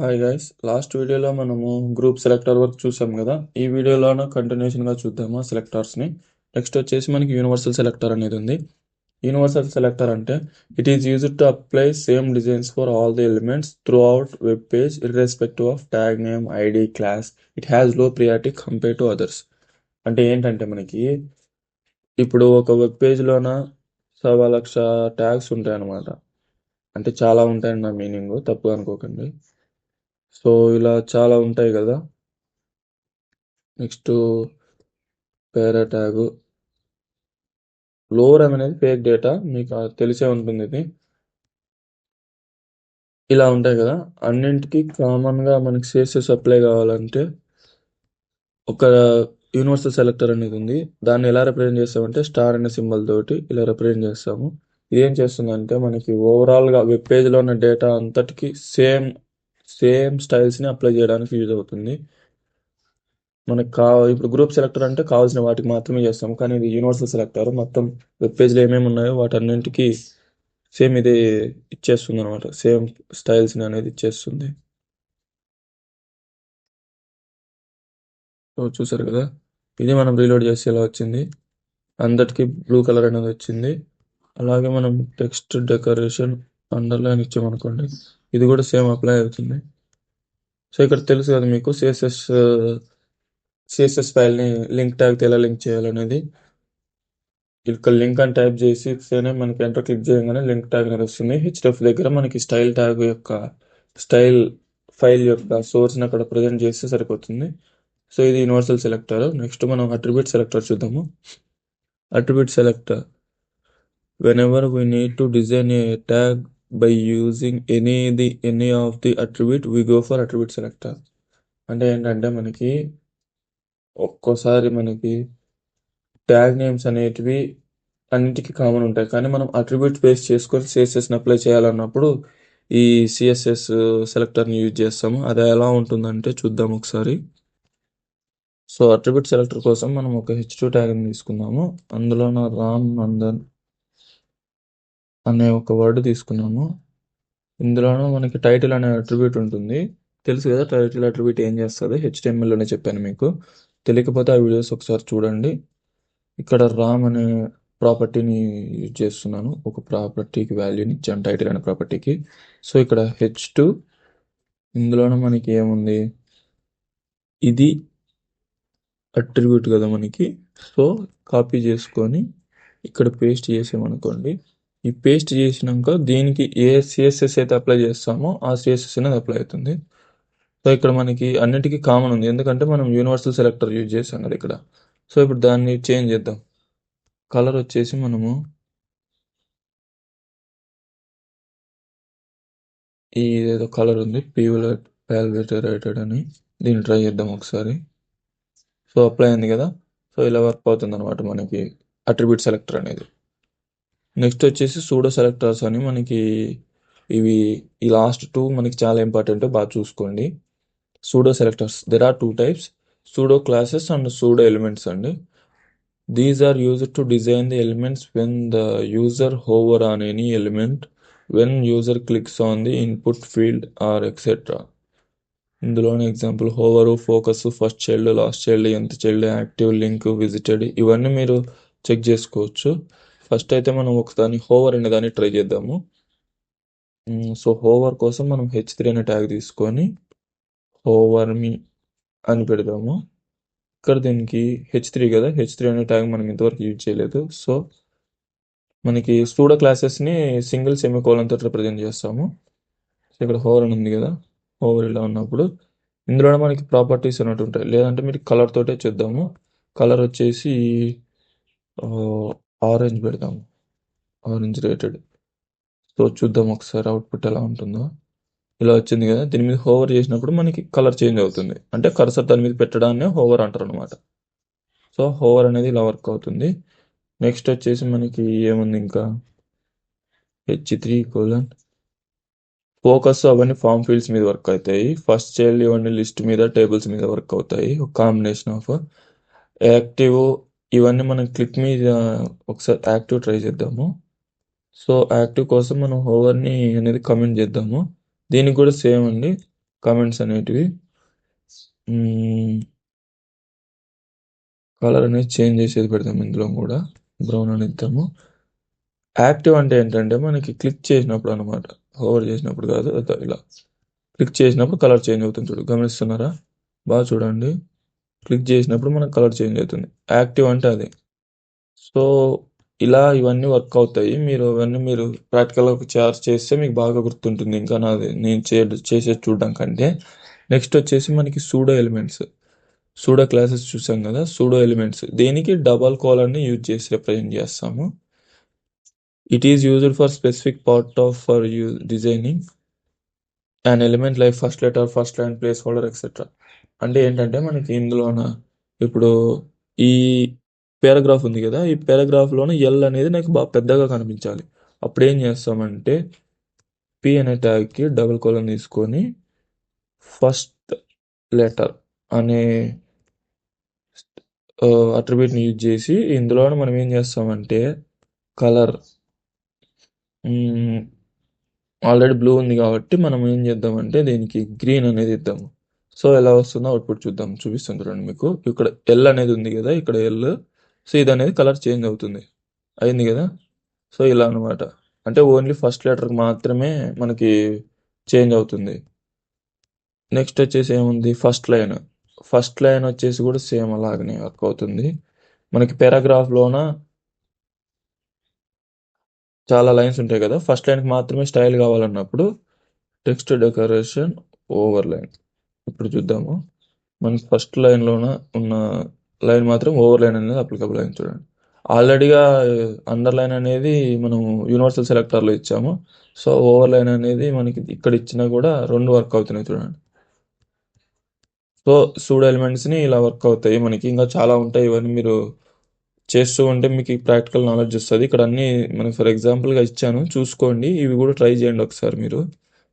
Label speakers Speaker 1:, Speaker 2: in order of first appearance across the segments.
Speaker 1: Hi guys last వీడియోలో మనము group selector work చూసాం కదా. ఈ వీడియోలోనూ కంటిన్యూషన్గా చూద్దాము సెలెక్టర్స్ని నెక్స్ట్ వచ్చేసి మనకి యూనివర్సల్ సెలెక్టర్ అనేది ఉంది. యూనివర్సల్ సెలెక్టర్ అంటే it is used to apply same designs for all the elements throughout web page irrespective of tag name ID class it has low priority compare to others అంటే ఏంటంటే మనకి ఇప్పుడు ఒక web పేజ్లోన సవా లక్ష tags ఉంటాయి అన్నమాట అంటే చాలా ఉంటాయని నా మీనింగ్ తప్పు అనుకోకండి. సో ఇలా చాలా ఉంటాయి కదా. Next para tag. అనేది ఫేక్ డేటా మీకు తెలిసే ఉంటుంది ఇది. ఇలా ఉంటాయి కదా. అన్నింటికి కామన్గా మనకి సిఎస్ఎస్ సప్లై కావాలంటే ఒక యూనివర్సల్ సెలెక్టర్ అనేది ఉంది. దాన్ని ఎలా రిప్రజెంట్ చేస్తామంటే స్టార్ అనే సింబల్ తోటి ఇలా రిప్రజెంట్ చేస్తాము. ఇదేం చేస్తుందంటే మనకి ఓవరాల్గా వెబ్ పేజ్లో ఉన్న డేటా అంతటికి సేమ్ సేమ్ స్టైల్స్ని అప్లై చేయడానికి యూజ్ అవుతుంది. మనకు కా ఇప్పుడు గ్రూప్ సెలెక్టర్ అంటే కావాల్సిన వాటికి మాత్రమే చేస్తాం కానీ ఇది యూనివర్సల్ సెలెక్టర్. మొత్తం వెబ్ పేజ్లో ఏమేమి ఉన్నాయో వాటన్నింటికి సేమ్ ఇది ఇచ్చేస్తుంది అనమాట సేమ్ స్టైల్స్ని అనేది ఇచ్చేస్తుంది. సో చూసారు కదా? ఇది మనం రీలోడ్ చేసి ఇలా వచ్చింది? అందరికీ బ్లూ కలర్ అనేది వచ్చింది. అలాగే మనం టెక్స్ట్ డెకరేషన్ అండర్లైన్ ఇచ్చామనుకోండి. ఇది కూడా సేమ్ అప్లై అవుతుంది. సో ఇక్కడ తెలుసు కదా మీకు సిఎస్ఎస్ సిఎస్ఎస్ ఫైల్ని లింక్ ట్యాగ్తో ఎలా లింక్ చేయాలనేది. ఇక్కడ లింక్ అని టైప్ చేసి ఇస్తేనే మనకి ఎంటర్ క్లిక్ చేయగానే లింక్ ట్యాగ్ అనేది వస్తుంది. హెచ్డిఎఫ్ దగ్గర మనకి స్టైల్ ట్యాగ్ యొక్క స్టైల్ ఫైల్ యొక్క సోర్స్ని అక్కడ ప్రజెంట్ చేస్తే సరిపోతుంది. సో ఇది యూనివర్సల్ సెలెక్టర్. నెక్స్ట్ మనం అట్రిబ్యూట్ సెలెక్టర్ చూద్దాము. Attribute selector. Whenever we need to design a tag by using any the any of the attribute we go for attribute selector అంటే ఏంటంటే మనకి ఒక్కోసారి మనకి ట్యాగ్ నేమ్స్ అనేటివి అన్నిటికీ కామన్ ఉంటాయి. కానీ మనం అట్రిబ్యూట్ బేస్ చేసుకొని సిఎస్ఎస్ని అప్లై చేయాలన్నప్పుడు ఈ సిఎస్ఎస్ సెలెక్టర్ని యూజ్ చేస్తాము. అది ఎలా ఉంటుందంటే చూద్దాం ఒకసారి. సో అట్రిబ్యూట్ సెలెక్టర్ కోసం మనం ఒక హెచ్ టూ ట్యాగ్ని తీసుకుందాము. అందులో నా రామ్ నందన్ అనే ఒక వర్డ్ తీసుకున్నాము. ఇందులోనూ మనకి టైటిల్ అనే అట్రిబ్యూట్ ఉంటుంది. తెలుసు కదా టైటిల్ అట్రిబ్యూట్ ఏం చేస్తుంది? హెచ్టిఎంఎల్లోనే చెప్పాను మీకు. తెలియకపోతే ఆ వీడియోస్ ఒకసారి చూడండి. ఇక్కడ రామ్ అనే ప్రాపర్టీని యూజ్ చేస్తున్నాను. ఒక ప్రాపర్టీకి వాల్యూని ఇచ్చాను టైటిల్ అనే ప్రాపర్టీకి సో ఇక్కడ హెచ్ టూ ఇందులోనూ మనకి ఏముంది? ఇది అట్రిబ్యూట్ కదా మనకి. సో కాపీ చేసుకొని ఇక్కడ పేస్ట్ చేసామనుకోండి. ఈ పేస్ట్ చేసినాక దీనికి ఏ సిఎస్ఎస్ అయితే అప్లై చేస్తామో ఆ సిఎస్ఎస్ అనేది అప్లై అవుతుంది. సో ఇక్కడ మనకి అన్నిటికీ కామన్ ఉంది. ఎందుకంటే మనం యూనివర్సల్ సెలెక్టర్ యూజ్ చేసాం కదా ఇక్కడ. సో ఇప్పుడు దాన్ని చేంజ్ చేద్దాం. కలర్ వచ్చేసి మనము ఈ ఏదో కలర్ ఉంది. పీవలెట్ ప్యాల్వేటర్ రైటెడ్ అని. దీన్ని ట్రై చేద్దాం ఒకసారి. సో అప్లై అయింది కదా. సో ఇలా వర్క్ అవుతుంది అనమాట మనకి అట్రిబ్యూట్ సెలెక్టర్ అనేది. నెక్స్ట్ వచ్చేసి సూడో సెలెక్టర్స్ అని మనకి ఇవి ఈ లాస్ట్ టూ మనకి చాలా ఇంపార్టెంట్ బాగా చూసుకోండి. Pseudo selectors there are two types pseudo classes and pseudo elements అండి. These are use to design the elements when the user hover on any element when user clicks on the input field or etcetera ఇందులోని example hover focus first child last child nth child active link visited ఇవన్నీ మీరు check చేసుకోవచ్చు. First అయితే మనం ఒకదాన్ని hover అనే దాన్ని try చేద్దాము. సో హోవర్ కోసం మనం హెచ్ త్రీ అనే ట్యాగ్ తీసుకొని హోవర్ మీ అని పెడదాము. ఇక్కడ దీనికి హెచ్ త్రీ కదా హెచ్ త్రీ అనే ట్యాగ్ మనం ఇంతవరకు యూజ్ చేయలేదు. సో మనకి స్టూడో క్లాసెస్ని సింగిల్ సెమికోలంతో రిప్రజెంట్ చేస్తాము. ఇక్కడ హోవర్ అని ఉంది కదా హోవర్ ఇలా ఉన్నప్పుడు ఇందులోనే మనకి ప్రాపర్టీస్ అన్నట్టు ఉంటాయి. లేదంటే మీరు కలర్ తోటే చేద్దాము. కలర్ వచ్చేసి ఆరెంజ్ పెడదాము ఆరెంజ్ రేటెడ్. సో చూద్దాం ఒకసారి అవుట్పుట్ ఎలా ఉంటుందో. ఇలా వచ్చింది కదా దీని మీద హోవర్ చేసినప్పుడు మనకి కలర్ చేంజ్ అవుతుంది. అంటే కర్సర్ దాని మీద పెట్టడాన్నే హోవర్ అంటారు అనమాట సో హోవర్ అనేది ఇలా వర్క్ అవుతుంది. నెక్స్ట్ వచ్చేసి మనకి ఏముంది ఇంకా? హెచ్ త్రీ కోలన్ ఫోకస్ అవన్నీ ఫామ్ ఫీల్డ్స్ మీద వర్క్ అవుతాయి. ఫస్ట్ చైల్డ్ ఇవన్నీ లిస్ట్ మీద టేబుల్స్ మీద వర్క్ అవుతాయి. ఒక కాంబినేషన్ ఆఫ్ యాక్టివ్ ఇవన్నీ మనం క్లిక్ మీద ఒకసారి యాక్టివ్ ట్రై చేద్దాము. సో యాక్టివ్ కోసం మనం హోవర్ని అనేది కమెంట్ చేద్దాము. దీనికి కూడా సేమ్ అండి కామెంట్స్ అనేటివి. కలర్ అనేది చేంజ్ చేసేది పెడతాం ఇందులో కూడా బ్రౌన్ అని ఇద్దాము యాక్టివ్ అంటే ఏంటంటే మనకి క్లిక్ చేసినప్పుడు అనమాట హోవర్ చేసినప్పుడు కాదు ఇలా క్లిక్ చేసినప్పుడు కలర్ చేంజ్ అవుతుంది చూడు గమనిస్తున్నారా? బాగా చూడండి. క్లిక్ చేసినప్పుడు మనకు కలర్ చేంజ్ అవుతుంది. యాక్టివ్ అంటే అది. సో ఇలా ఇవన్నీ వర్క్ అవుతాయి. మీరు అవన్నీ మీరు ప్రాక్టికల్గా చార్జ్ చేస్తే మీకు బాగా గుర్తుంటుంది. ఇంకా నాది నేను చే చేసేది చూడడం కంటే. నెక్స్ట్ వచ్చేసి మనకి సూడో ఎలిమెంట్స్. సూడో క్లాసెస్ చూసాం కదా సూడో ఎలిమెంట్స్. దీనికి? డబల్ కాలర్ని యూజ్ చేసి రిప్రజెంట్ చేస్తాము. It is used for specific part of for you designing and element like first letter first line placeholder etcetera అంటే ఏంటంటే మనకి ఇందులోన ఇప్పుడు ఈ పారాగ్రాఫ్ ఉంది కదా ఈ పారాగ్రాఫ్లోన ఎల్ అనేది నాకు బాగా పెద్దగా కనిపించాలి. అప్పుడు ఏం చేస్తామంటే పి అనే ట్యాగ్కి డబుల్ కోలన్ తీసుకొని ఫస్ట్ లెటర్ అనే అట్రిబ్యూట్ని యూజ్ చేసి ఇందులో మనం ఏం చేస్తామంటే కలర్ ఆల్రెడీ బ్లూ ఉంది కాబట్టి మనం ఏం చేద్దామంటే దీనికి గ్రీన్ అనేది ఇద్దాము. సో ఎలా వస్తుందో అవుట్పుట్ చూద్దాం. చూపిస్తాను చూడండి మీకు. ఇక్కడ ఎల్ అనేది ఉంది కదా ఇక్కడ ఎల్ సో ఇది అనేది కలర్ చేంజ్ అవుతుంది. అయింది కదా? సో ఇలా అనమాట అంటే ఓన్లీ ఫస్ట్ లెటర్కి మాత్రమే మనకి చేంజ్ అవుతుంది. నెక్స్ట్ వచ్చేసి ఏముంది? First line. ఫస్ట్ లైన్ వచ్చేసి కూడా సేమ్ అలాగనే వర్క్ అవుతుంది. మనకి పారాగ్రాఫ్లోన చాలా లైన్స్ ఉంటాయి కదా. ఫస్ట్ లైన్కి మాత్రమే స్టైల్ కావాలన్నప్పుడు టెక్స్ట్ డెకరేషన్ ఓవర్ లైన్ ఇప్పుడు చూద్దాము. మనకి ఫస్ట్ లైన్లోన ఉన్న లైన్ మాత్రం ఓవర్ లైన్ అనేది అప్లికబుల్ అయింది చూడండి. ఆల్రెడీగా అండర్ లైన్ అనేది మనం యూనివర్సల్ సెలెక్టర్లో ఇచ్చాము. సో ఓవర్ లైన్ అనేది మనకి ఇక్కడ ఇచ్చినా కూడా రెండు వర్క్ అవుతున్నాయి చూడండి. సో సూడ్ ఎలిమెంట్స్ని ఇలా వర్క్ అవుతాయి. మనకి ఇంకా చాలా ఉంటాయి. ఇవన్నీ మీరు చేస్తూ ఉంటే మీకు ప్రాక్టికల్ నాలెడ్జ్ వస్తుంది. ఇక్కడ అన్ని మనకి ఫర్ ఎగ్జాంపుల్గా ఇచ్చాను. చూసుకోండి. ఇవి కూడా ట్రై చేయండి ఒకసారి మీరు.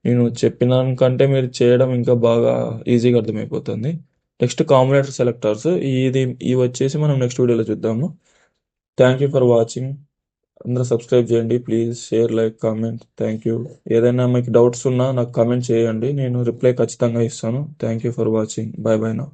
Speaker 1: నేను చెప్పిన దానికంటే మీరు చేయడం ఇంకా బాగా ఈజీగా అర్థమైపోతుంది. నెక్స్ట్ కాంబినేటర్ సెలెక్టర్స్ ఇది ఇవి వచ్చేసి మనం నెక్స్ట్ వీడియోలో చూద్దాము. థ్యాంక్ యూ ఫర్ వాచింగ్ అందరూ సబ్స్క్రైబ్ చేయండి. Please share like comment thank you ఏదైనా మీకు డౌట్స్ ఉన్నా నాకు కామెంట్ చేయండి. నేను రిప్లై ఖచ్చితంగా ఇస్తాను. Thank you for watching bye bye నా